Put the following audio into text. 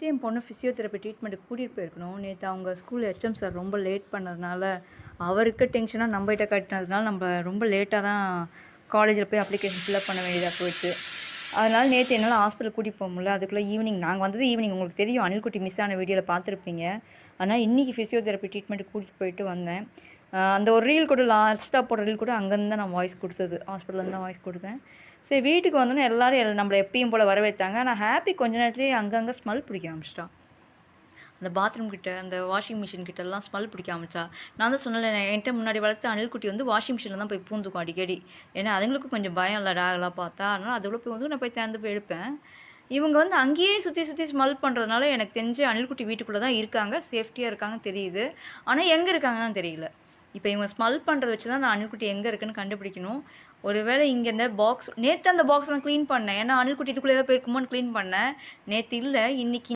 நேற்று என் பொண்ணு ஃபிசியோதெரப்பி ட்ரீட்மெண்ட்டுக்கு கூட்டிகிட்டு போயிருக்கணும். நேற்று அவங்க ஸ்கூல் ஹெச்எம் சார் ரொம்ப லேட் பண்ணதுனால அவருக்கு டென்ஷனாக நம்மகிட்ட காட்டினதுனால நம்ம ரொம்ப லேட்டாக தான் காலேஜில் போய் அப்ளிகேஷன் ஃபில்அப் பண்ண வேண்டியதாக போயிடுச்சு. அதனால் நேற்று என்னால் ஹாஸ்பிட்டல் கூட்டிகிட்டு போக முடியல. அதுக்குள்ளே ஈவினிங் நாங்கள் வந்தது ஈவினிங் உங்களுக்கு தெரியும் அனில்குட்டி மிஸ் ஆன வீடியோவில் பார்த்துருப்பீங்க. அதனால் இன்றைக்கி ஃபிசியோதெரப்பி ட்ரீட்மெண்ட்டு கூட்டிகிட்டு போயிட்டு வந்தேன். அந்த ஒரு ரீல் கூட லாஸ்ட்டாக போடுற ரீல் கூட அங்கேருந்து தான் நான் வாய்ஸ் கொடுத்தது. ஹாஸ்பிட்டலேருந்து தான் வாய்ஸ் கொடுத்தேன். சரி வீட்டுக்கு வந்தோன்னே எல்லோரும் எல் நம்மளை எப்பயும் போல் வரவேற்றாங்க. ஆனால் ஹாப்பி கொஞ்ச நேரத்துலேயே அங்கங்கே ஸ்மெல் பிடிக்க ஆரம்பிச்சிட்டான். அந்த பாத்ரூம் கிட்ட அந்த வாஷிங் மிஷின் கிட்டலாம் ஸ்மெல் பிடிக்க ஆரம்பிச்சா நான் தான் சொன்னல என்கிட்ட முன்னாடி வளர்த்த அணில்குட்டி வந்து வாஷிங் மிஷினில் தான் போய் பூந்துக்கும் அடிக்கடி. ஏன்னா அதுங்களுக்கும் கொஞ்சம் பயம் இல்லை டாகெல்லாம் பார்த்தா. அதனால் அதுக்குள்ளே போய் வந்து நான் போய் தேர்ந்து போய் எடுப்பேன். இவங்க வந்து அங்கேயே சுற்றி சுற்றி ஸ்மெல் பண்ணுறதுனால எனக்கு தெரிஞ்சு அணில்குட்டி வீட்டுக்குள்ளே தான் இருக்காங்க. சேஃப்டியாக இருக்காங்க தெரியுது. ஆனால் எங்கே இருக்காங்கன்னு தெரியல. இப்போ இவங்க ஸ்மெல் பண்ணுறத வச்சு தான் நான் அணில்குட்டி எங்கே இருக்குன்னு கண்டுபிடிக்கணும். ஒருவேளை இங்கே இந்த பாக்ஸ் நேற்று அந்த பாக்ஸ் நான் க்ளீன் பண்ணேன். ஏன்னா அணில்குட்டி இதுக்குள்ளே ஏதாவது போயிருக்குமோன்னு க்ளீன் பண்ணேன். நேற்று இல்லை இன்றைக்கி